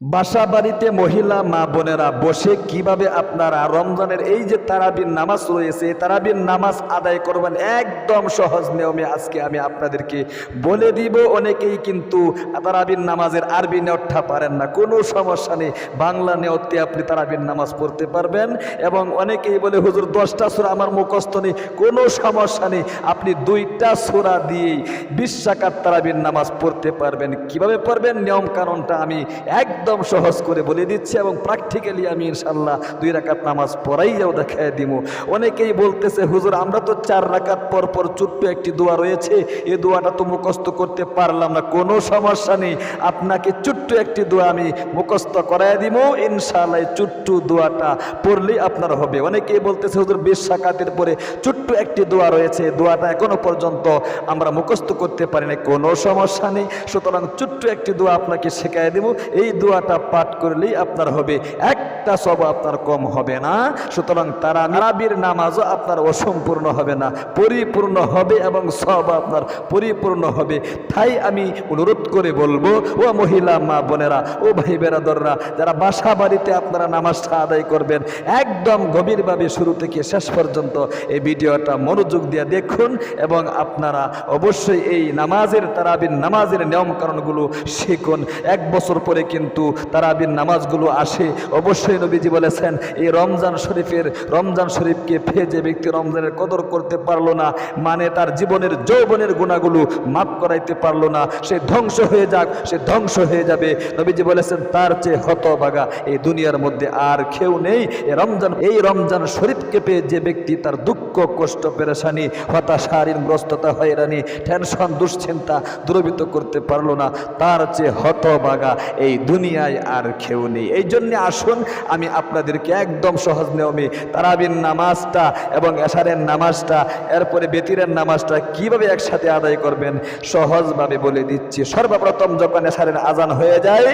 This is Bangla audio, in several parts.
বাসা বাড়িতে মহিলা মা বোনেরা বসে কীভাবে আপনারা রমজানের এই যে তারাবির নামাজ রয়েছে তারাবির নামাজ আদায় করবেন একদম সহজ নিয়মে আজকে আমি আপনাদেরকে বলে দিব। অনেকেই কিন্তু তারাবির নামাজের আরবি নেওয়াটা পারেন না। কোনো সমস্যা নেই। বাংলা নেওয়াতে আপনি তারাবির নামাজ পড়তে পারবেন এবং অনেকেই বলে, হুজুর, দশটা সুরা আমার মুখস্থ নেই। কোনো সমস্যা নেই। আপনি দুইটা সুরা দিয়েই বিশ রাকাত তারাবির নামাজ পড়তে পারবেন। কীভাবে পড়বেন? নিয়ম কানুনটা আমি একদম সহজ করে বলে দিচ্ছি এবং প্র্যাকটিক্যালি আমি ইনশাল্লাহ দুই রাকাত নামাজ পড়াইয়াও দেখাই দিব অনেকেই বলতেছে, হুজুর, আমরা তো চার রাকাত পর পর ছোট্ট একটি দোয়া রয়েছে। এই দোয়াটা তো মুখস্থ করতে পারলাম না। কোনো সমস্যা নেই। আপনাকে ছোট্ট একটি দোয়া আমি মুখস্থ করাই দিব ইনশাল্লাহ ছোট্ট দোয়াটা পড়লেই আপনার হবে। অনেকেই বলতেছে, হুজুর, বিশ রাকাতের পরে ছোট্ট একটি দোয়া রয়েছে। দোয়াটা এখনও পর্যন্ত আমরা মুখস্থ করতে পারি না কোনো সমস্যা নেই। সুতরাং ছোট্ট একটি দোয়া আপনাকে শেখাই দেব এই দোয়াটা পাঠ করলেই আপনার হবে। একটা সব আপনার কম হবে না। সুতরাং তারা নারাবির নামাজও আপনার অসম্পূর্ণ হবে না। পরিপূর্ণ হবে এবং সব আপনার পরিপূর্ণ হবে। তাই আমি অনুরোধ করে বলব, ও মহিলা, মা বোনেরা, ও ভাই বেরাদররা, যারা বাসা বাড়িতে আপনারা নামাজটা আদায় করবেন, একদম গভীরভাবে শুরু থেকে শেষ পর্যন্ত এই ভিডিওটা মনোযোগ দিয়ে দেখুন এবং আপনারা অবশ্যই এই নামাজের, তারাবির নামাজের নিয়মকানুনগুলো শিখুন। এক বছর পরে কিন্তু তারাবির নামাজগুলো আসে। অবশ্যই নবীজি বলেছেন, এই রমজান শরীফের, রমজান শরীফকে পেয়ে যে ব্যক্তি রমজানের কদর করতে পারল না মানে তার জীবনের যৌবনের গুণাগুলো মাফ করাইতে পারল না। সে ধ্বংস হয়ে যাক, সে ধ্বংস হয়ে যাবে। নবীজি বলেছেন, তার চেয়ে হতভাগা এই দুনিয়ার মধ্যে আর কেউ নেই। এই রমজান এই রমজান শরীফকে পেয়ে যে ব্যক্তি তার দুঃখ, কষ্ট, পেরেশানি হতাশা ঋণগ্রস্ততা হয়রানি, টেনশন, দুশ্চিন্তা দূরীভূত করতে পারল না, তার চেয়ে হতভাগা এই দুনিয়ায় আর কেউ নেই। এই জন্যে আসুন, আমি আপনাদেরকে একদম সহজ নিয়মে তারাবিন নামাজটা এবং এশারের নামাজটা, এরপরে বেতিরের নামাজটা কীভাবে একসাথে আদায় করবেন সহজভাবে বলে দিচ্ছি। সর্বপ্রথম যখন এশারের আজান হয়ে যায়,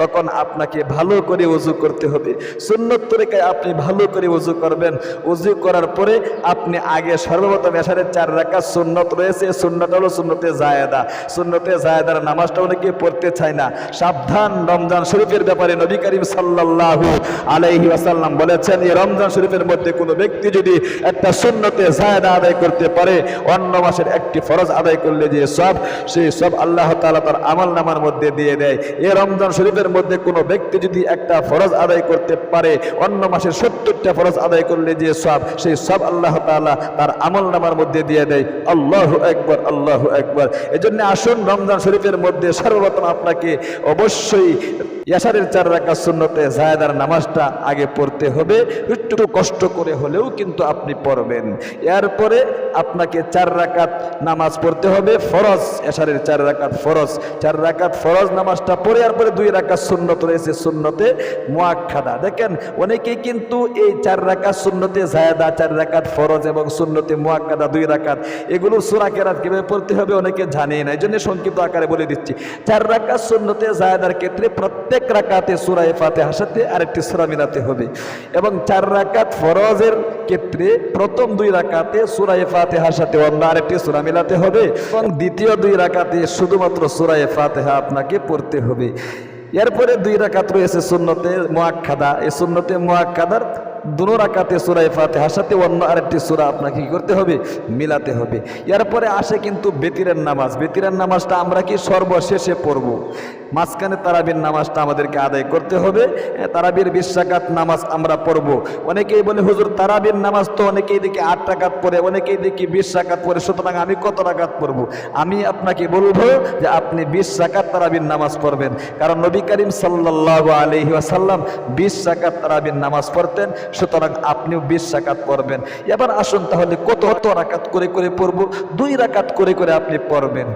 তখন আপনাকে ভালো করে উজু করতে হবে। সুন্নত তরিকায় আপনি ভালো করে উজু করবেন। উজু করার পরে আপনি আগে সর্বপ্রথম এশারের চার রাখা সুন্নত রয়েছে, সুন্নত হলো সুন্নতে জায়দা। সুন্নতে জায়দার নামাজটা অনেকে পড়তে চায় না। সাবধান রমজান শরীফের ব্যাপারে নবী করিম সাল্লাল্লাহু আলাইহি ওয়াসাল্লাম বলেছেন, এই রমজান শরীফের মধ্যে কোনো ব্যক্তি যদি একটা শূন্যতে জায়দা আদায় করতে পারে, অন্য মাসের একটি ফরজ আদায় করলে যে সব, সেই সব আল্লাহ তাআলা তার আমল নামার মধ্যে দিয়ে দেয়। এ রমজান শরীফের মধ্যে কোনো ব্যক্তি যদি একটা ফরজ আদায় করতে পারে, অন্য মাসের সত্তরটা ফরজ আদায় করলে যে সব, সেই সব আল্লাহ তাআলা তার আমল নামার মধ্যে দিয়ে দেয়। আল্লাহ একবার আল্লাহ একবার এজন্য আসুন রমজান শরীফের মধ্যে সর্বপ্রথম আপনাকে অবশ্যই ইয়াসারের চার রাখা শূন্যতে জায়দার নামাজটা আগে পড়তে হবে, একটু কষ্ট করে হলেও কিন্তু আপনি পড়বেন। এরপরে আপনাকে চার রাকাত নামাজ পড়তে হবে, ফরজ এশারের চার রাকাত ফরজ। চার রাকাত ফরজ নামাজটা পড়ে, এরপরে দুই রাকাত সুন্নত রয়েছে সুন্নতে মোয়াক্ষাদা দেখেন, অনেকেই কিন্তু এই চার রাকাত সুন্নতে জায়দা, চার রাকাত ফরজ এবং সুন্নতে মোয়াক্কাদা দুই রাকাত, এগুলো সুরা কেরাত কীভাবে পড়তে হবে অনেকে জানে না এই জন্য সংক্ষিপ্ত আকারে বলে দিচ্ছি। চার রাকাত সুন্নতে জায়দার ক্ষেত্রে প্রত্যেক রাকাতে সুরায় ফাতে হাসাতে আরেকটি সুরা মিলাতে হবে। এবং চার রাকাত ফরজের ক্ষেত্রে প্রথম দুই রাকাতে সুরায় ফাতে হাসাতে অন্য আরেকটি সুরা মিলাতে হবে এবং দ্বিতীয় দুই রাকাতে শুধুমাত্র সুরায় ফাতেহা আপনাকে পড়তে হবে। এরপরে দুই রাকাত রয়েছে সুন্নতে মোয়াক্ষাদা এই সুন্নতে মোয়াক্ষাদার দুনো রাকাতে সুরাই ফাতে হাসাতে অন্য আরেকটি সুরা আপনাকে কি করতে হবে? মিলাতে হবে। এরপরে আসে কিন্তু বেতিরের নামাজ। বেতিরের নামাজটা আমরা কি সর্বশেষে পড়ব? মাঝখানে তারাবির নামাজটা আমাদেরকে আদায় করতে হবে। তারাবির বিশ নামাজ আমরা পড়ব। অনেকেই বলে, হুজুর, তারাবির নামাজ তো অনেকেই দেখি আট রাকাত পড়ে, অনেকেই দেখি বিশ রাকাত পড়ে, সুতরাং আমি কত রাকাত পড়ব? আমি আপনাকে বলব যে, আপনি বিশ রাকাত তারাবির নামাজ পড়বেন। কারণ নবী করিম সাল্লাহ আলহি আসাল্লাম বিশ রাকাত তারাবির নামাজ পড়তেন, সুতরাং আপনিও বিশ রাকাত পড়বেন। এবার আসুন তাহলে, কত কত রাকাত করে করে পড়ব? দুই রাকাত করে করে আপনি পড়বেন।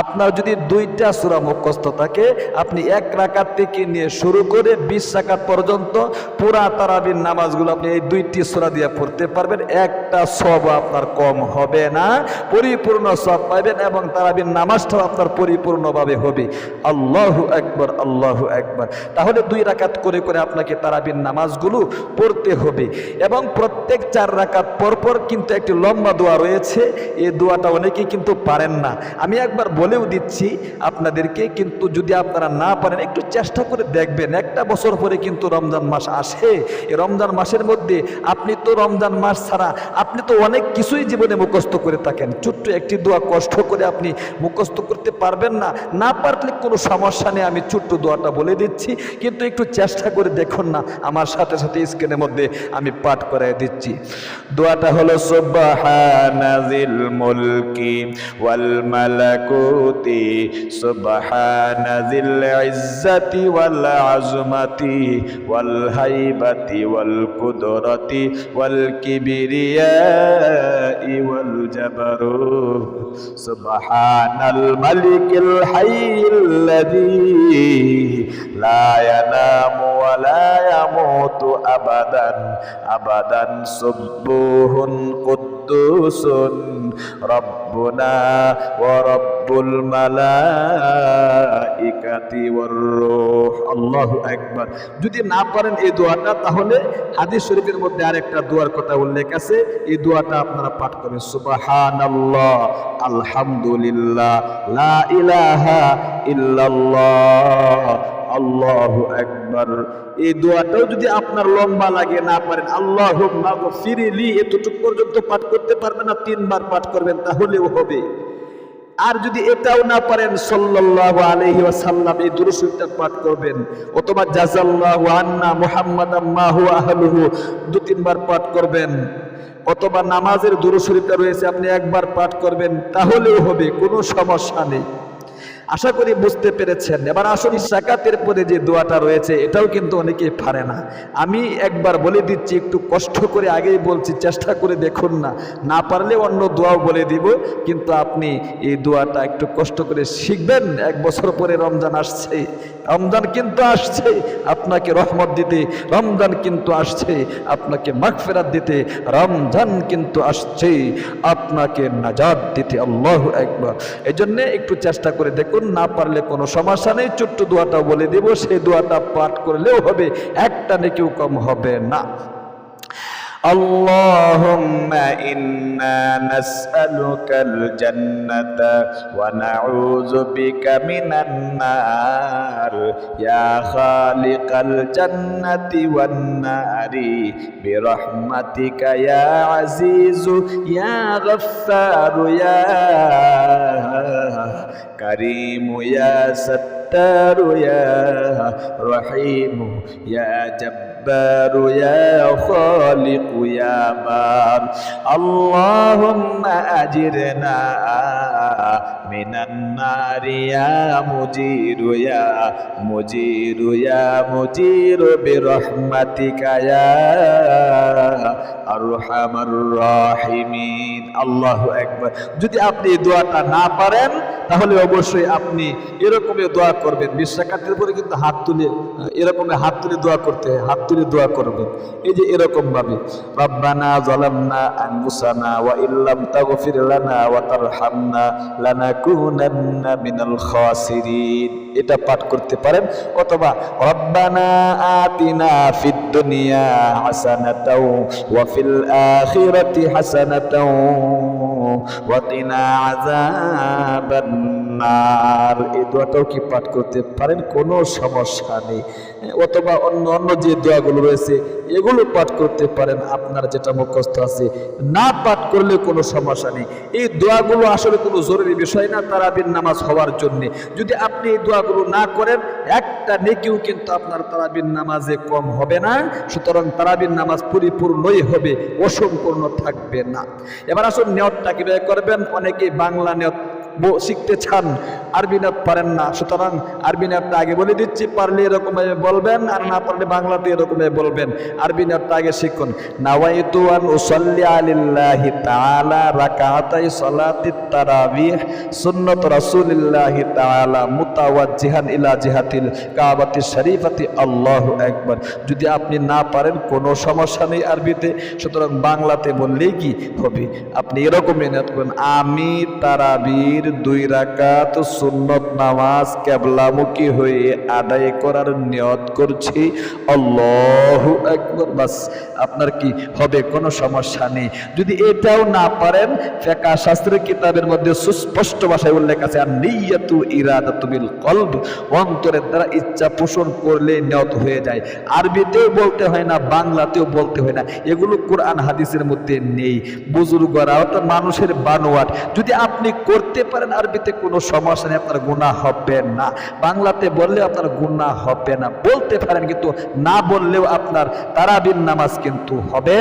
আপনার যদি দুইটা সুরা মুখস্থ থাকে আপনি এক রাকাত থেকে নিয়ে শুরু করে বিশ রাকাত পর্যন্ত পুরা তারাবির নামাজগুলো আপনি এই দুইটি সুরা দিয়ে পড়তে পারবেন। একটা সব আপনার কম হবে না। পরিপূর্ণ সব পাবেন এবং তারাবির নামাজটাও আপনার পরিপূর্ণভাবে হবে। আল্লাহু একবার আল্লাহু একবার তাহলে দুই রাকাত করে করে আপনাকে তারাবির নামাজগুলো পড়তে হবে। এবং প্রত্যেক চার রাকাত পরপর কিন্তু একটি লম্বা দোয়া রয়েছে। এই দোয়াটা অনেকেই কিন্তু পারেন না। আমি একবার বলেও দিচ্ছি আপনাদেরকে, কিন্তু যদি আপনারা না পারেন, একটু চেষ্টা করে দেখবেন। একটা বছর পরে কিন্তু রমজান মাস আসে। এই রমজান মাসের মধ্যে আপনি তো রমজান মাস ছাড়া আপনি তো অনেক কিছুই জীবনে মুখস্থ করে থাকেন। ছোট্ট একটি দোয়া কষ্ট করে আপনি মুখস্থ করতে পারবেন না। না পারলে কোনো সমস্যা নেই, আমি ছোট্ট দোয়াটা বলে দিচ্ছি। কিন্তু একটু চেষ্টা করে দেখুন না, আমার সাথে সাথে স্ক্রিনের মধ্যে আমি পাঠ করাই দিচ্ছি। দোয়াটা হলো সুবহানাজিল ذي العزة والعظمة والهيبة والقدرة والكبرياء والجبروت سبحان الملك الحي الذي لا ينام ولا يموت أبدا أبدا سبوه قدر قدوس ربنا ورب الملائكة والروح الله أكبر যদি না পারেন এই দোয়াটা তাহলে হাদিস শরীফের মধ্যে আরেকটা দোয়ার কথা উল্লেখ আছে এই দোয়াটা আপনারা পাঠ করবেন সুবহানাল্লাহ আলহামদুলিল্লাহ লা ইলাহা ইল্লাল্লাহ আল্লাহু আকবার। এই দোয়াটাও যদি আপনার লম্বা লাগে, না পারেন আল্লাহ ফিরিলি এতটুকু পর্যন্ত পাঠ করতে পারবেন না, তিনবার পাঠ করবেন, তাহলেও হবে। আর যদি এটাও না পারেন, সাল্লাল্লাহু আলাইহি ওয়াসাল্লাম এই দুরূদটা পাঠ করবেন। অথবা জাযাল্লাহু আন্না মুহাম্মাদাম মা হুয়া আহলুহু, দু, তিনবার পাঠ করবেন। অথবা নামাজের দুরূদ রয়েছে, আপনি একবার পাঠ করবেন, তাহলেও হবে, কোনো সমস্যা নেই। আশা করি বুঝতে পেরেছেন। এবার আসুন সাকাতের পরে যে দোয়াটা রয়েছে, এটাও কিন্তু অনেকেই পারে না। আমি একবার বলে দিচ্ছি, একটু কষ্ট করে আগেই বলছি, চেষ্টা করে দেখুন না। না পারলে অন্য দোয়াও বলে দিব, কিন্তু আপনি এই দোয়াটা একটু কষ্ট করে শিখবেন। এক বছর পরে রমজান আসছে। রমজান কিন্তু আসছে, আপনাকে রহমত দিতে, রমজান কিন্তু আসছে, আপনাকে মাগফেরাত দিতে, রমজান কিন্তু আসছে, আপনাকে নাজাদ দিতে। আল্লাহ একবার এই একটু চেষ্টা করে দেখুন না পারলে কোনো সমস্যা নেই। ছোট্ট দোয়াটা বলে দেব সেই দোয়াটা পাঠ করলেও হবে একটা নেকেও কম হবে না। اللهم إنا نسألك الجنة ونعوذ بك من النار. يا خالق الجنة والنار برحمتك يا عزيز يا غفار يا كريم يا ستار يا رحيم يا جبار. يا خالق يا بار اللهم أجرنا من النار يا مجير يا مجير يا مجير برحمتك يا أرحم الراحمين الله أكبر যদি আপনি এই দোয়াটা না পারেন তাহলে অবশ্যই আপনি এরকমই দোয়া করবেন। বিশ্বাকাতের পরে কিন্তু হাত তুলে এরকম হাত তুলে দোয়া করতে হয়, হাত তুলে দোয়া করবেন। এই যে এরকম ভাবে রব্বানা জালামনা আনফুসানা ওয়া ইল্লাম তাগফির লানা ওয়া তারহামনা লানাকুনান্না মিনাল খাসিরিন। এটা পাঠ করতে পারেন, অথবা, রব্বানা আতিনা ফিদ দুনিয়া হাসানাতাও ওয়া ফিল আখিরাতি হাসানাতাও। এই দোয়াটাও কি পাঠ করতে পারেন? কোনো সমস্যা নেই। অথবা অন্য অন্য যে দোয়াগুলো রয়েছে, এগুলো পাঠ করতে পারেন, আপনার যেটা মুখস্থ আছে। না পাঠ করলে কোনো সমস্যা নেই। এই দোয়াগুলো আসলে কোনো জরুরি বিষয় না, তারাবির নামাজ হওয়ার জন্য। যদি আপনি এই দোয়াগুলো না করেন, একটা নেকিও কিন্তু আপনার তারাবির নামাজে কম হবে না, সুতরাং তারাবির নামাজ পরিপূর্ণই হবে, অসম্পূর্ণ থাকবে না। এবার আসুন নিয়তটা কীভাবে করবেন। অনেকেই বাংলা নিয়ত শিখতে চান আরবি নাথ পারেন না। সুতরাং আরবি নাথটা আগে বলে দিচ্ছি, পারলে এরকমভাবে বলবেন আর না পারলে বাংলাতে এরকমভাবে বলবেন। আরবি নাথটা আগে শিখুন। নাওয়াইতু আন উসাল্লি আলিল্লাহি তাআলা রাকাতাই সালাতিত তারাবিহ, সুন্নাত রাসূলিল্লাহি তাআলা মুতাওয়াজ্জিহান ইলা জিহাতিল কাবাতি শরীফাতি। আল্লাহু আকবার। যদি আপনি না পারেন, কোনো সমস্যা নেই আরবিতে। সুতরাং বাংলাতে বললেই কি হবে? আপনি এরকম মেহনত করেন। আমি তারাবির দুই রাকাত সুন্নত নামাজ কেবলামুখী হয়ে আদায় করার নিয়ত করছি। আল্লাহু একবার বাস, আপনার কি হবে? কোনো সমস্যা নেই। যদি এটাও না পারেন ফেকা শাস্ত্রের কিতাবের মধ্যে সুস্পষ্ট ভাষায় উল্লেখ আছে আর নিয়াতু ইরাদাতু বিল কলব অন্তরের দ্বারা ইচ্ছা পোষণ করলে নিয়ত হয়ে যায়। আরবিতেও বলতে হয় না, বাংলাতেও বলতে হয় না। এগুলো কোরআন হাদিসের মধ্যে নেই। বুজুর্গরা অর্থাৎ মানুষের বানোয়াট। যদি আপনি করতে পারেন আরবিতে কোনো সমস্যা নেই আপনার গুণা হবে না। বাংলাতে বললে আপনার গুণা হবে না। বলতে পারেন কিন্তু না বললেও আপনার তারাবিন নামাজ কিন্তু হবে।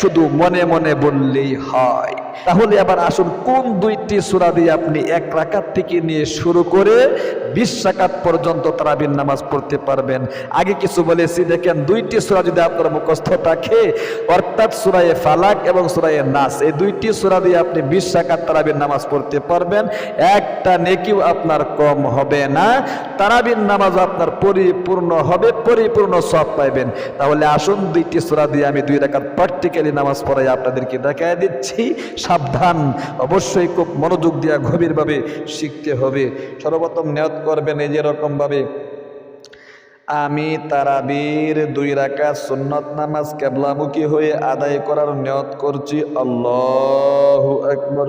শুধু মনে মনে বললেই হয়। তাহলে আবার আসুন, কোন দুইটি সূরা দিয়ে আপনি এক রাকাত থেকে নিয়ে শুরু করে বিশ রাকাত পর্যন্ত তারাবিন নামাজ পড়তে পারবেন? আগে কিছু বলেছি, দেখেন দুইটি সূরা যদি আপনার মুখস্থ থাকে, অর্থাৎ সূরায়ে ফালাক এবং সূরায়ে নাস, এই দুইটি সুরা দিয়ে আপনি বিশ রাকাত তারাবিন নামাজ পড়তে পারবেন। একটা নেকিও আপনার কম হবে না। তারাবিন নামাজ আপনার পরিপূর্ণ হবে, পরিপূর্ণ সব পাইবেন। তাহলে আসুন দুইটি সোরা দিয়ে আমি দুই রেখার প্র্যাকটিক্যালি নামাজ পড়াই আপনাদেরকে দেখায় দিচ্ছি। সাবধান, অবশ্যই খুব মনোযোগ দেওয়া গভীরভাবে শিখতে হবে। সর্বপ্রথম নিয়ত করবেন এই যেরকম ভাবে আমি তারাবির দুই রাখা সুন্নত নামাজ কেবলামুখী হয়ে আদায় করার নিয়ত করছি। আল্লাহ আকবর।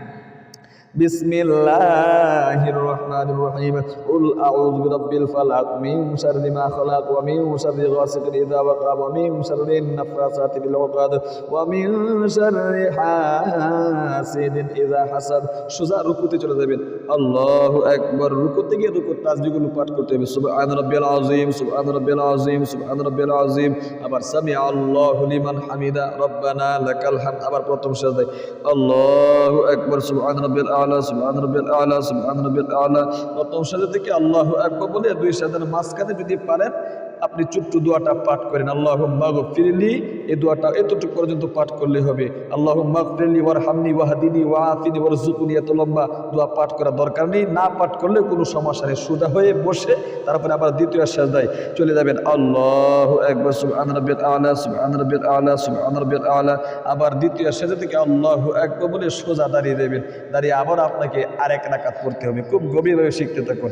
بسم الله الرحمن الرحيم قل أعوذ برب الفلق من شر ما خلق ومن شر غاسق إذا وقب ومن شر النفاثات بالعقد ومن شر حاسد إذا حسد সোজা রুকুতে চলে যাবেন আল্লাহু আকবার রুকুতে গিয়ে রুকুর তাসবিহগুলো পাঠ করতে হবে সুবহান রাব্বিয়াল আযীম সুবহান রাব্বিয়াল আযীম সুবহান রাব্বিয়াল আযীম আবার সামি আল্লাহু লিমান হামিদা রব্বানা লাকাল হামদ আবার প্রথম সাজদায় আল্লাহু আকবার সুবহান রাব্বিয়াল আলা, সুবহান রব্বিল আলা, সুবহান রব্বিল আলা। প্রথম সাজদা থেকে আল্লাহু আকবার বলে দুই সাজদার মাঝখানে যদি পারেন আপনি ছোট্ট দোয়াটা পাঠ করেন আল্লাহ ফিরলি এই দোয়াটা এতটুকু পর্যন্ত পাঠ করলে হবে। আল্লাহ ফিরলি ওয়ার হামনি ওয়াহাদিনী ওয়াফিনি ওয়ার জুকুনি এত লম্বা দোয়া পাঠ করার দরকার নেই। না পাঠ করলে কোনো সমস্যা নেই। সোজা হয়ে বসে তারপরে আবার দ্বিতীয় সাজদায় চলে যাবেন। আল্লাহ একবার সুবহান রাব্বিল আলা, সুবহান রাব্বিল আলা, সুবহান রাব্বিল আলা। আবার দ্বিতীয় সাজদা থেকে আল্লাহ একবার বলে সোজা দাঁড়িয়ে দেবেন দাঁড়িয়ে আবার আপনাকে আরেক রাকাত পড়তে হবে। খুব গভীরভাবে শিখতে থাকুন।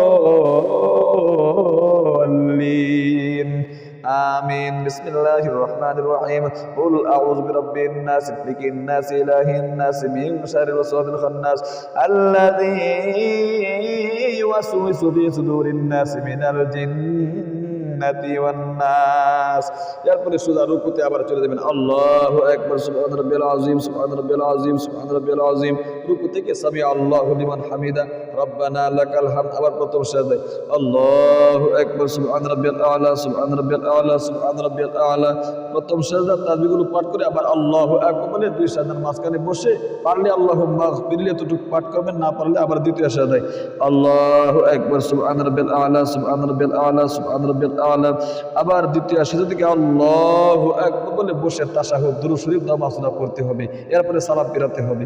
আমিন। বিসমিল্লাহির রহমানির রহিম। কুল আউযু বিরাব্বিন নাস মালিকিন নাস ইলাহিন নাস, মিন শাররিল ওয়াসওয়াসিল খান্নাস। আল্লাযী ইউওয়াসউিসু ফি সুদুরিন নাস মিনাল জিন্নাতি ওয়ান নাস। এরপরে সুদা রুকুতে আবার চলে যাবেন। আল্লাহ একবার সুবহান রাব্বিল আযীম সুবহান রাব্বিল আযীম সুবহান রাব্বিল আযীম। রুকু থেকে সামি আল্লাহু লিমান হামিদা। রব্বানা লাকাল হামদ। আবার প্রথম সাজায় আল্লাহু একবার সুবহান রাব্বিল আলা সুবহান রাব্বিল আলা সুবহান রাব্বিল আলা। প্রথম সাজদা তাসবিহগুলো পাঠ করে আবার আল্লাহু আকবার বলে দুই সাজার মাঝখানে বসে পারলে আল্লাহু মাগফিরলি এতটুকু পাঠ করবেন, না পারলে আবার দ্বিতীয় সাজায় আল্লাহু একবার সুবহান রাব্বিল আলা সুবহান রাব্বিল আলা সুবহান রাব্বিল আলা। আবার দ্বিতীয় সাজদা থেকে আল্লাহু আকবার বলে বসে তাশাহুদ দুরূদ শরীফ নামাজ করতে হবে, এরপরে সালাম পেরাতে হবে।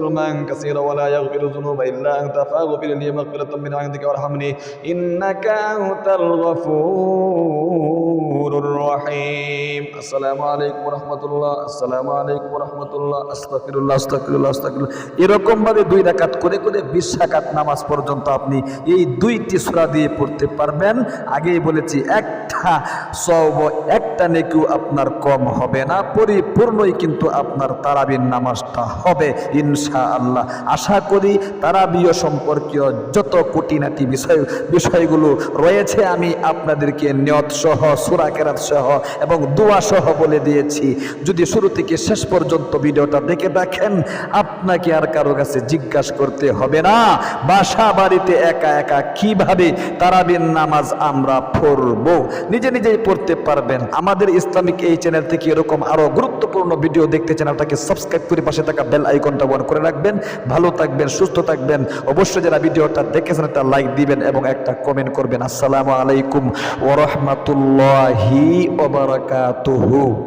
ظلما كثيرا ولا يغفر الذنوب إلا أنت فاغفر لي مغفرة من عندك وارحمني إنك أنت الغفور الرحيم আসসালামু আলাইকুম রহমতুল্লাহ আসসালামু আলাইকুম রহমতুল্লাহ আস্তাফিরুল্লাহ আস্তাফিরুল্লাহ আস্তাফিরুল্লাহ এরকম ভাবে দুই রাকাত করে করে বিশ রাকাত নামাজ পর্যন্ত আপনি এই দুইটি সূরা দিয়ে পড়তে পারবেন আগেই বলেছি একটা সব একটা নেকিও আপনার কম হবে না, পরিপূর্ণই কিন্তু আপনার তারাবির নামাজটা হবে ইনশা আল্লাহ আশা করি তারাবিও সম্পর্কীয় যত খুঁটিনাটি বিষয়, বিষয়গুলো রয়েছে, আমি আপনাদেরকে নিয়ত সহ, সুরা কেরাত সহ এবং দোয়া সহ বলে দিয়েছি। যদি শুরু থেকে শেষ পর্যন্ত ভিডিওটা দেখে দেখেন আপনাকে আর কারও কাছে জিজ্ঞাসা করতে হবে না। বাসা বাড়িতে একা একা কীভাবে তারাবির নামাজ আমরা পড়ব? নিজে নিজেই পড়তে পারবেন। আমাদের ইসলামিক এই চ্যানেল থেকে এরকম আরও গুরুত্বপূর্ণ ভিডিও দেখতে চ্যানেলটাকে সাবস্ক্রাইব করে পাশে থাকা বেল আইকনটা অন করে রাখবেন। ভালো থাকবেন, সুস্থ থাকবেন। অবশ্যই যারা ভিডিওটা দেখেছেন, একটা লাইক দিবেন এবং একটা কমেন্ট করবেন। আসসালামু আলাইকুম ওরহমতুল্লাহি ওবারাকাতুহু